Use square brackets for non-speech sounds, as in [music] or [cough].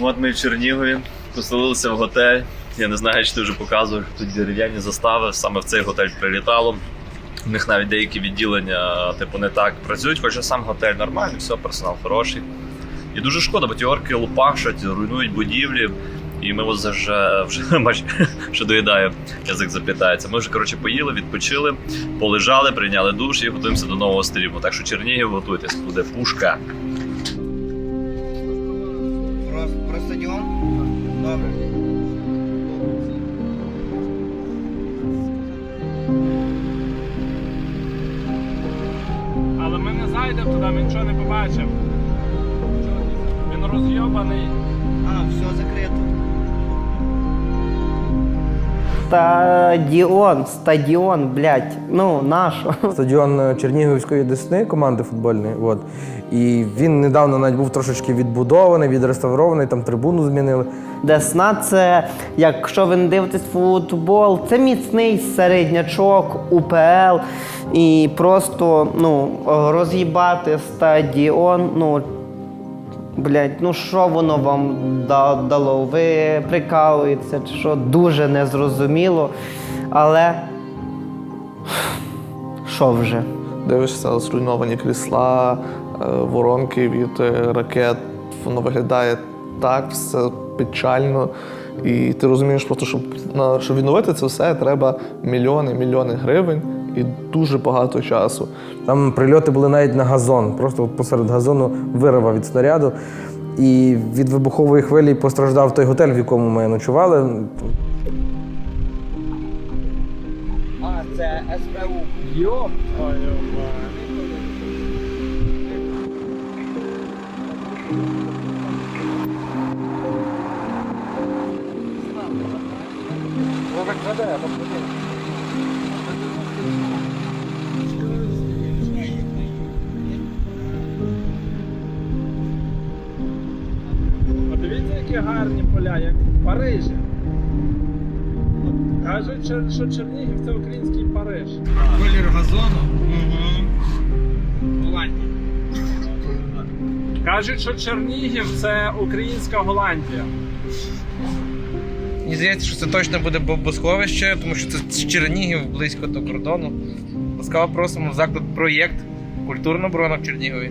От ми в Чернігові поселилися в готель. Я не знаю, чи ти вже показував, тут дерев'яні застави. Саме в цей готель прилітало. У них навіть деякі відділення, типу, не так працюють, хоча сам готель нормальний, все, персонал хороший. І дуже шкода, бо ті орки лупашать, руйнують будівлі. І ми ось вже, вже [laughs] бач, що доїдає, язик заплітається. Ми вже коротше поїли, відпочили, полежали, прийняли душ і готуємося до нового стріму. Так що Чернігів готуйтесь, буде пушка. Про, стадіон? Добре. Але ми не зайдемо туди, ми нічого не побачимо. Він розйобаний. А, все закрито. Стадіон, стадіон, блядь, ну нащо? [laughs] Стадіон е, Чернігівської Десни команди футбольної. От. І він недавно навіть був трошечки відбудований, відреставрований, там трибуну змінили. Десна це, якщо ви не дивитесь футбол, це міцний середнячок, УПЛ. І просто ну, роз'їбати стадіон, ну. Блять, ну що воно вам дало? Ви прикалуєтеся, чи що дуже незрозуміло. Але що вже? Дивишся зруйновані крісла, е, воронки від е, ракет. Воно виглядає так, все печально. І ти розумієш, просто щоб, щоб відновити це все, треба мільйони, мільйони гривень і дуже багато часу. Там прильоти були навіть на газон. Просто от посеред газону вирва від снаряду. І від вибухової хвилі постраждав той готель, в якому ми ночували. А, це СБУ. Йоп твою мать. Подивіться, які гарні поля, як в Парижі. Кажуть, що- Чернігів це український Париж. Колір газону. Угу. Голландія. Кажуть, що Чернігів це українська Голландія. Мені здається, що це точно буде бомбосховище, тому що це з Чернігів близько до кордону. Ласкаво просимо в заклад проєкт Культурна оборона в Чернігові.